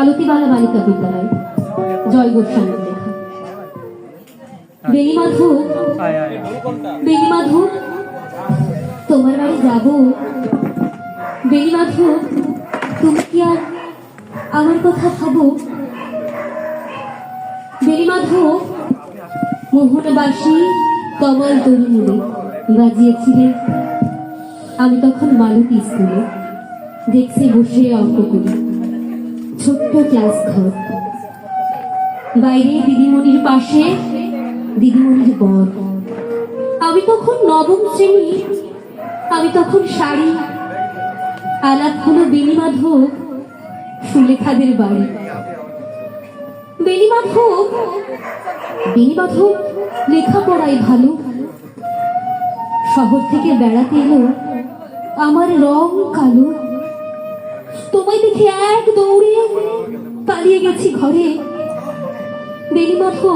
মালতীবালা বালিকা বিদ্যালয়, জয় বেণীমাধব আয় আয় তোমার বাড়ি যাব। বেণীমাধব তুমি কি আর আমার কথা ভাবো? বেণীমাধব মোহনবাসী, কমল তরুণী বাজিয়েছিলে আমি তখন মালতী স্কুলে, দেখছি বসে অঙ্ক করি। ছোট্ট ক্লাস ঘর। বাইরে দিদিমণির পাশে দিদিমণির বর। আমি তখন নবম শ্রেণি। আমি তখন শাড়ি আলাপ হলো বেণীমাধব সুলেখাদের বাড়ি। বেণীমাধব বেণীমাধব লেখাপড়ায় ভালো। শহর থেকে বেড়াতে এলো আমার রং কালো। তোমায় দেখে এক দৌড়ে পালিয়ে গেছি ঘরে। বেণীমাধব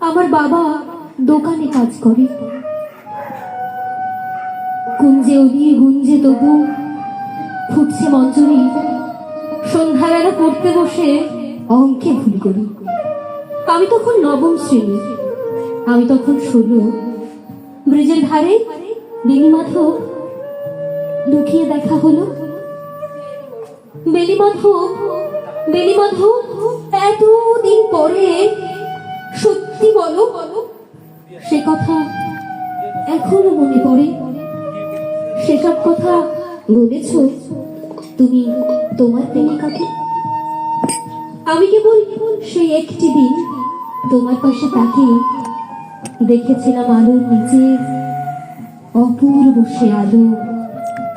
আমার বাবা দোকানে কাজ করে। গুঞ্জে ওলিয়ে গুঞ্জে তবু ফুটছে মঞ্জুরি। সন্ধ্যাবেলা পড়তে বসে অঙ্কে ভুল করি। আমি তখন নবম শ্রেণি, আমি তখন ষোলো। ব্রিজের ধারে বেণীমাধব লুকিয়ে দেখা হলো। বেণীমাধব বেণীমাধব এতদিন পরে সত্যি বলো, সে কথা এখনও মনে পড়ে। সেসব কথা বলেছ তুমি তোমার প্রেমিকাকে আমি কেবল সেই একটি দিন তোমার পাশে তাকে দেখেছিলাম আলোর নিচে, অপূর্ব সে আলো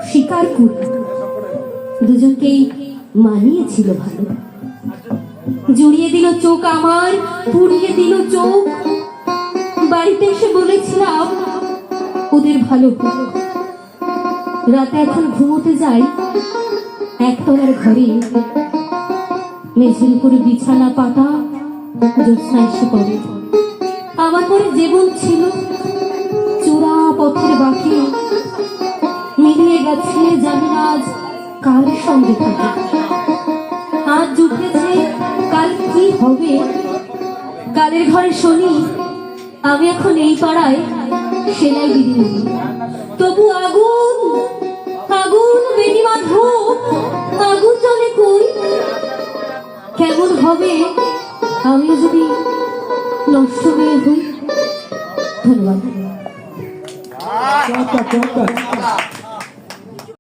স্বীকার করি। দুজনকেই মানিয়েছিল ভালো। জুড়িয়ে দিল চোখ আমার, পুড়িয়ে দিল চোখ। বাড়িতে এসে বলেছিলাম, ওদের ভালো রাতে এখন ঘুমোতে যাই, একতলার ঘরে। মেঝের উপরে বিছানা, পাতা জ্যোৎস্না এসে পড়ে আমার পরে জীবন ছিল, চোরা পথের বাকি। মিলিয়ে গেছে জানি আজ কার সঙ্গে থাকে। আজ উঠেছে কাল কি হবে? কালের ঘরে শুনি আমি এখন এই পাড়ায় সেলাই দিদি তবু আগুন আগুন বেনি মাধব আগুন জলে কই? কেমন হবে? আমিও যদি নষ্ট হয়ে হই ধন্যবাদ।